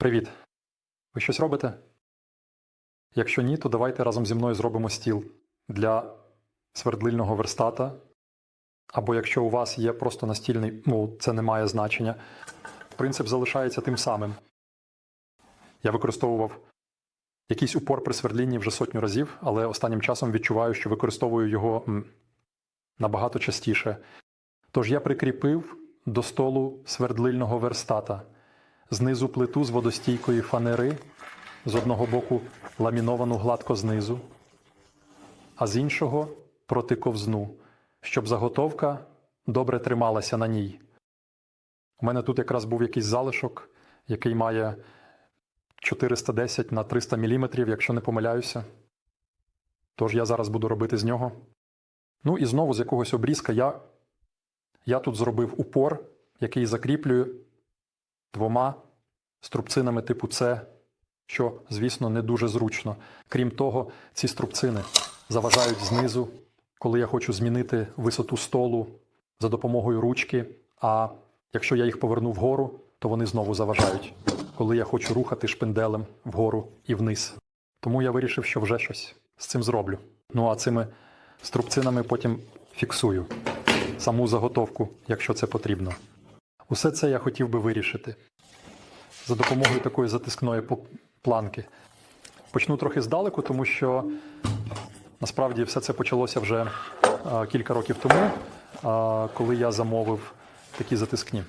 Привіт. Ви щось робите? Якщо ні, то давайте разом зі мною зробимо стіл для свердлильного верстата. Або якщо у вас є просто настільний, ну це не має значення. Принцип залишається тим самим. Я використовував якийсь упор при свердлінні вже сотню разів, але останнім часом відчуваю, що використовую його набагато частіше. Тож я прикріпив до столу свердлильного верстата. Знизу плиту з водостійкої фанери, з одного боку ламіновану гладко знизу, а з іншого протиковзну, щоб заготовка добре трималася на ній. У мене тут якраз був якийсь залишок, який має 410 на 300 мм, якщо не помиляюся. Тож я зараз буду робити з нього. Ну і знову з якогось обрізка я, я тут зробив упор, який закріплюю двома струбцинами типу С, що, звісно, не дуже зручно. Крім того, ці струбцини заважають знизу, коли я хочу змінити висоту столу за допомогою ручки. А якщо я їх поверну вгору, то вони знову заважають, коли я хочу рухати шпинделем вгору і вниз. Тому я вирішив, що вже щось з цим зроблю. Ну а цими струбцинами потім фіксую саму заготовку, якщо це потрібно. Усе це я хотів би вирішити за допомогою такої затискної планки. Почну трохи здалеку, тому що насправді все це почалося вже е, кілька років тому, е, коли я замовив такі затискні.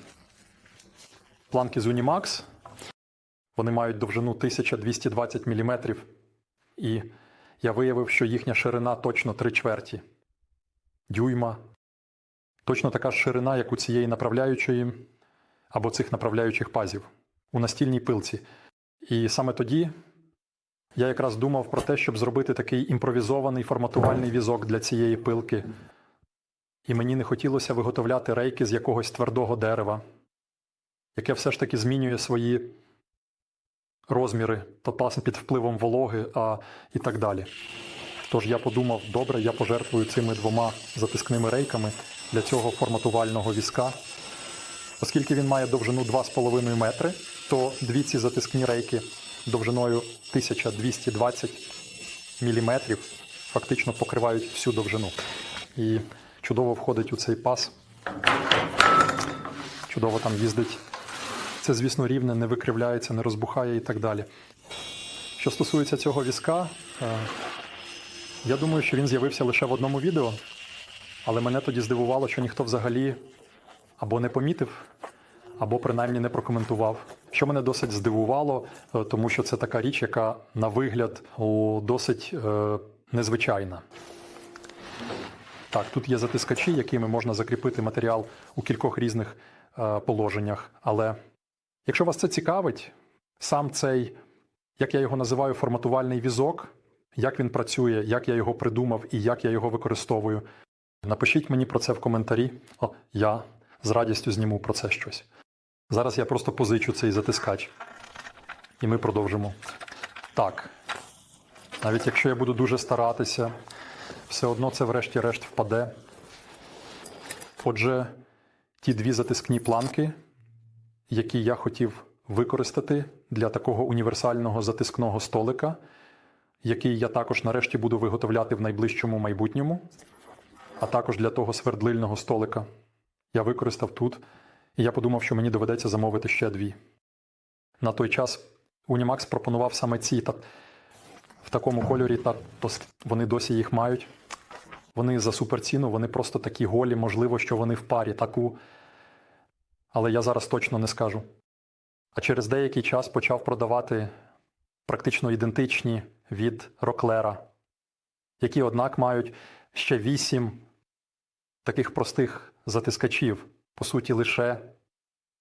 Планки з Unimax. Вони мають довжину 1220 мм. І я виявив, що їхня ширина точно 3 чверті дюйма. Точно така ж ширина, як у цієї направляючої або цих направляючих пазів у настільній пилці. І саме тоді я якраз думав про те, щоб зробити такий імпровізований форматувальний візок для цієї пилки. І мені не хотілося виготовляти рейки з якогось твердого дерева, яке все ж таки змінює свої розміри, то під впливом вологи а, і так далі. Тож я подумав, добре, я пожертвую цими двома затискними рейками для цього форматувального візка. Оскільки він має довжину 2,5 метри, то дві ці затискні рейки довжиною 1220 мм фактично покривають всю довжину. І чудово входить у цей пас. Чудово там їздить. Це, звісно, рівне, не викривляється, не розбухає і так далі. Що стосується цього візка, е, я думаю, що він з'явився лише в одному відео, але мене тоді здивувало, що ніхто взагалі або не помітив, або принаймні не прокоментував. Що мене досить здивувало, е, тому що це така річ, яка на вигляд досить е, незвичайна. Так, тут є затискачі, якими можна закріпити матеріал у кількох різних е, положеннях. Але якщо вас це цікавить, сам цей, як я його називаю, форматувальний візок, як він працює, як я його придумав і як я його використовую, напишіть мені про це в коментарі. О, я з радістю зніму про це щось. Зараз я просто позичу цей затискач. І ми продовжимо. Так. Навіть якщо я буду дуже старатися, все одно це врешті-решт впаде. Отже, ті дві затискні планки, які я хотів використати для такого універсального затискного столика, який я також нарешті буду виготовляти в найближчому майбутньому, а також для того свердлильного столика, я використав тут, я подумав, що мені доведеться замовити ще дві. На той час Unimax пропонував саме ці та в такому кольорі, та то вони досі їх мають. Вони за суперціну, вони просто такі голі, можливо, що вони в парі таку. Але я зараз точно не скажу. А через деякий час почав продавати практично ідентичні від Роклера, які, однак, мають ще вісім таких простих затискачів, по суті, лише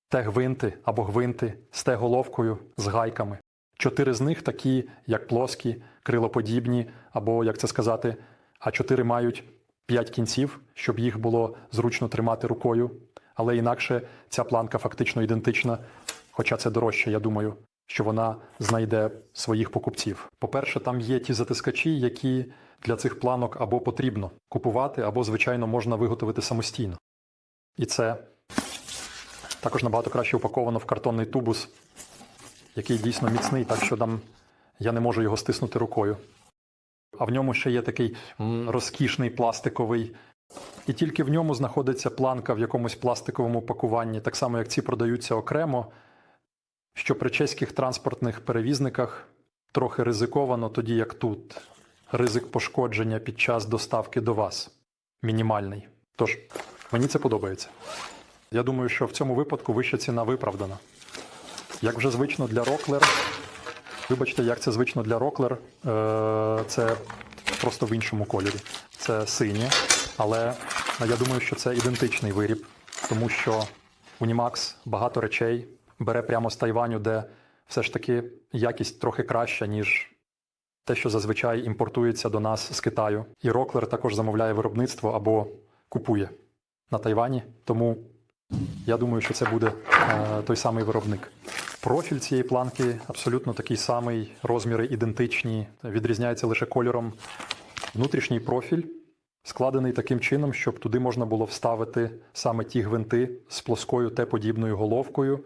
Т-гвинти або гвинти з Т-головкою з гайками. Чотири з них такі, як плоскі, крилоподібні, або, як це сказати, а чотири мають п'ять кінців, щоб їх було зручно тримати рукою. Але інакше ця планка фактично ідентична, хоча це дорожче, я думаю, що вона знайде своїх покупців. По-перше, там є ті затискачі, які для цих планок або потрібно купувати, або, звичайно, можна виготовити самостійно. І це також набагато краще упаковано в картонний тубус, який дійсно міцний, так що там я не можу його стиснути рукою. А в ньому ще є такий розкішний пластиковий. І тільки в ньому знаходиться планка в якомусь пластиковому пакуванні, так само як ці продаються окремо, що при чеських транспортних перевізниках трохи ризиковано, тоді як тут. Ризик пошкодження під час доставки до вас мінімальний. Тож, мені це подобається. Я думаю, що в цьому випадку вища ціна виправдана. Як вже звично для Роклер, вибачте, як це звично для Роклер, е, це просто в іншому кольорі. Це синє, але я думаю, що це ідентичний виріб, тому що Unimax багато речей бере прямо з Тайваню, де все ж таки якість трохи краща, ніж те, що зазвичай імпортується до нас з Китаю. І Роклер також замовляє виробництво або купує на Тайвані. Тому я думаю, що це буде е, той самий виробник. Профіль цієї планки абсолютно такий самий, розміри ідентичні, відрізняється лише кольором. Внутрішній профіль складений таким чином, щоб туди можна було вставити саме ті гвинти з плоскою Т-подібною головкою,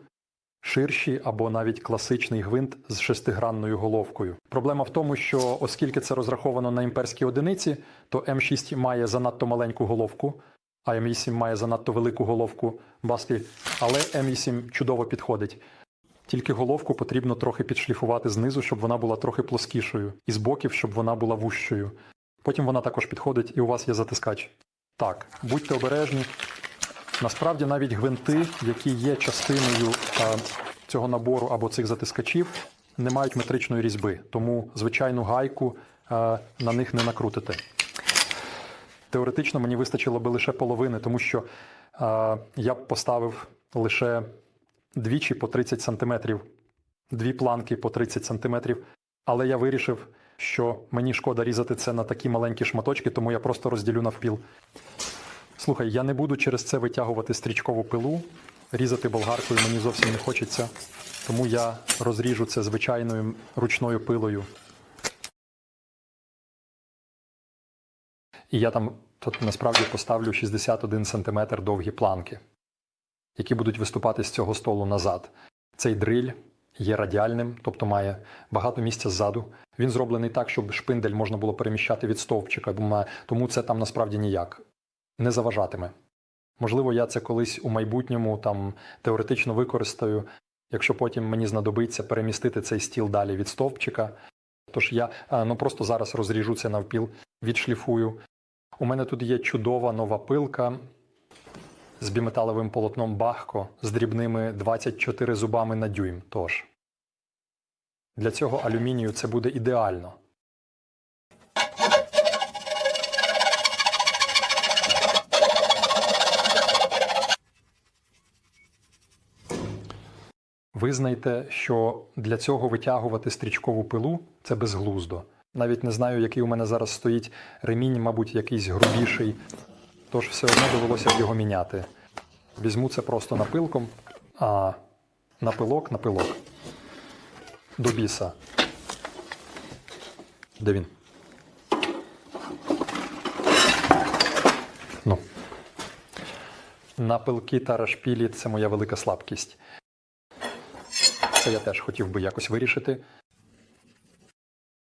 ширші або навіть класичний гвинт з шестигранною головкою. Проблема в тому, що оскільки це розраховано на імперські одиниці, то М6 має занадто маленьку головку, а М8 має занадто велику головку баски, але М8 чудово підходить. Тільки головку потрібно трохи підшліфувати знизу, щоб вона була трохи плоскішою, і з боків, щоб вона була вущою. Потім вона також підходить, і у вас є затискач. Так, будьте обережні. Насправді навіть гвинти, які є частиною е, цього набору або цих затискачів, не мають метричної різьби, тому звичайну гайку е, на них не накрутите. Теоретично мені вистачило би лише половини, тому що е, я б поставив лише двічі по 30 сантиметрів, дві планки по 30 сантиметрів. Але я вирішив, що мені шкода різати це на такі маленькі шматочки, тому я просто розділю навпіл. Слухай, я не буду через це витягувати стрічкову пилу, різати болгаркою мені зовсім не хочеться, тому я розріжу це звичайною ручною пилою. І я там тут насправді поставлю 61 см довгі планки, які будуть виступати з цього столу назад. Цей дриль є радіальним, тобто має багато місця ззаду. Він зроблений так, щоб шпиндель можна було переміщати від стовпчика, тому це там насправді ніяк не заважатиме. Можливо, я це колись у майбутньому там теоретично використаю, якщо потім мені знадобиться перемістити цей стіл далі від стовпчика. Тож я е, ну просто зараз розріжу це навпіл, відшліфую. У мене тут є чудова нова пилка з біметаловим полотном Бахко з дрібними 24 зубами на дюйм. Тож для цього алюмінію це буде ідеально. Визнайте, що для цього витягувати стрічкову пилу це безглуздо. Навіть не знаю, який у мене зараз стоїть ремінь, мабуть, якийсь грубіший, тож все одно довелося б його міняти. Візьму це просто напилком, а напилок, напилок. До біса. Де він? Ну. Напилки та рашпілі це моя велика слабкість. Це я теж хотів би якось вирішити.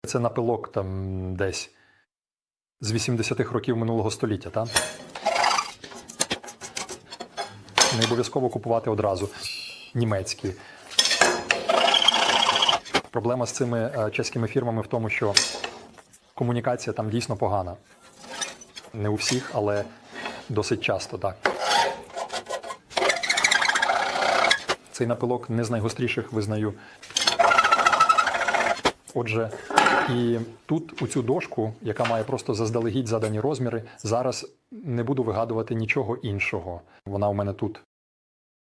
Це напилок там десь з 80-х років минулого століття, так? Не обов'язково купувати одразу німецькі. Проблема з цими е, чеськими фірмами в тому, що комунікація там дійсно погана. Не у всіх, але досить часто так. Цей напилок не з найгостріших визнаю. Отже, і тут у цю дошку, яка має просто заздалегідь задані розміри, зараз не буду вигадувати нічого іншого. Вона у мене тут.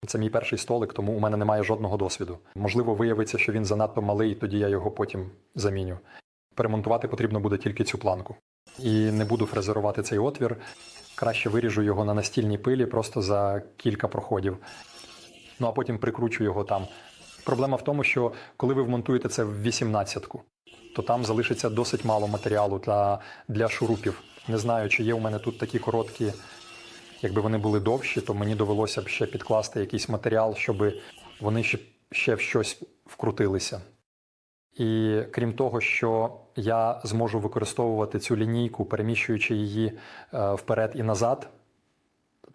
Це мій перший столик, тому у мене немає жодного досвіду. Можливо, виявиться, що він занадто малий, тоді я його потім заміню. Перемонтувати потрібно буде тільки цю планку. І не буду фрезерувати цей отвір. Краще виріжу його на настільній пилі просто за кілька проходів. Ну а потім прикручу його там. Проблема в тому, що коли ви вмонтуєте це в 18-ку, то там залишиться досить мало матеріалу для, для шурупів. Не знаю, чи є у мене тут такі короткі, якби вони були довші, то мені довелося б ще підкласти якийсь матеріал, щоб вони ще ще в щось вкрутилися. І крім того, що я зможу використовувати цю лінійку, переміщуючи її е, вперед і назад,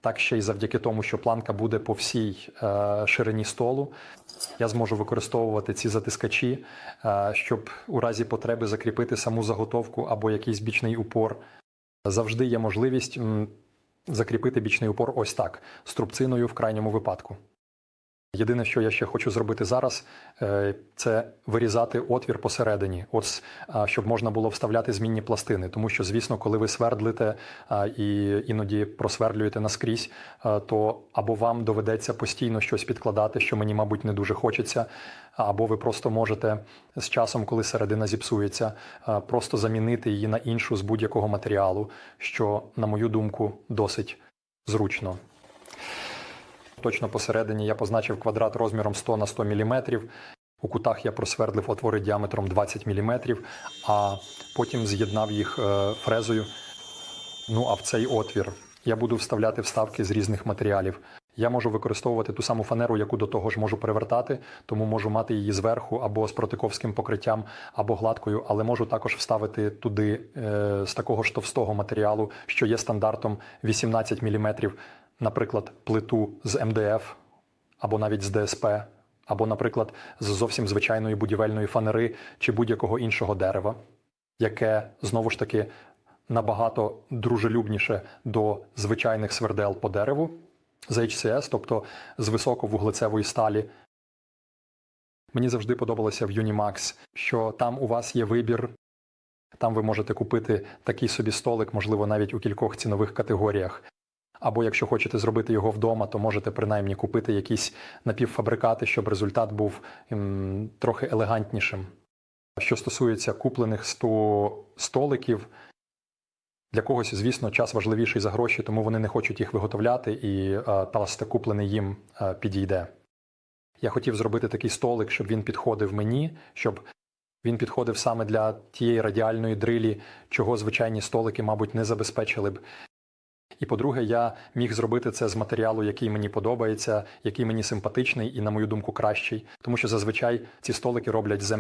так ще й завдяки тому, що планка буде по всій е, ширині столу, я зможу використовувати ці затискачі, е, щоб у разі потреби закріпити саму заготовку або якийсь бічний упор. Завжди є можливість закріпити бічний упор ось так, струбциною в крайньому випадку. Єдине, що я ще хочу зробити зараз, е, це вирізати отвір посередині, ось щоб можна було вставляти змінні пластини. Тому що, звісно, коли ви свердлите і іноді просвердлюєте наскрізь, то або вам доведеться постійно щось підкладати, що мені, мабуть, не дуже хочеться, або ви просто можете з часом, коли середина зіпсується, просто замінити її на іншу з будь-якого матеріалу, що, на мою думку, досить зручно. Точно посередині я позначив квадрат розміром 100 на 100 мм. У кутах я просвердлив отвори діаметром 20 мм, а потім з'єднав їх е, фрезою. Ну а в цей отвір я буду вставляти вставки з різних матеріалів. Я можу використовувати ту саму фанеру, яку до того ж можу перевертати, тому можу мати її зверху або з протиковським покриттям, або гладкою, але можу також вставити туди е, з такого ж товстого матеріалу, що є стандартом 18 мм, наприклад, плиту з МДФ або навіть з ДСП, або, наприклад, з зовсім звичайної будівельної фанери чи будь-якого іншого дерева, яке знову ж таки набагато дружелюбніше до звичайних свердел по дереву з HCS, тобто з високовуглецевої сталі. Мені завжди подобалося в Unimax, що там у вас є вибір. Там ви можете купити такий собі столик, можливо, навіть у кількох цінових категоріях. Або якщо хочете зробити його вдома, то можете принаймні купити якісь напівфабрикати, щоб результат був м, трохи елегантнішим. Що стосується куплених 100 столиків, для когось, звісно, час важливіший за гроші, тому вони не хочуть їх виготовляти, і е, пласте куплений їм е, підійде. Я хотів зробити такий столик, щоб він підходив мені, щоб він підходив саме для тієї радіальної дрилі, чого звичайні столики, мабуть, не забезпечили б. І по-друге, я міг зробити це з матеріалу, який мені подобається, який мені симпатичний і, на мою думку, кращий. Тому що зазвичай ці столики роблять з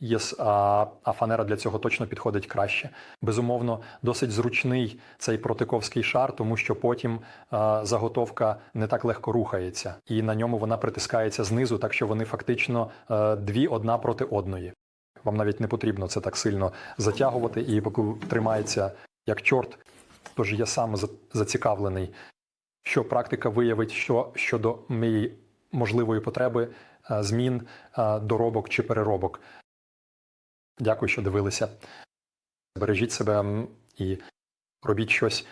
ЄС, а, а фанера для цього точно підходить краще. Безумовно, досить зручний цей протиковський шар, тому що потім а, заготовка не так легко рухається, і на ньому вона притискається знизу, так що вони фактично а, дві одна проти одної. Вам навіть не потрібно це так сильно затягувати, і тримається як чорт. Тож я сам зацікавлений, що практика виявить, що щодо моєї можливої потреби е, змін, е, доробок чи переробок. Дякую, що дивилися. Бережіть себе і робіть щось,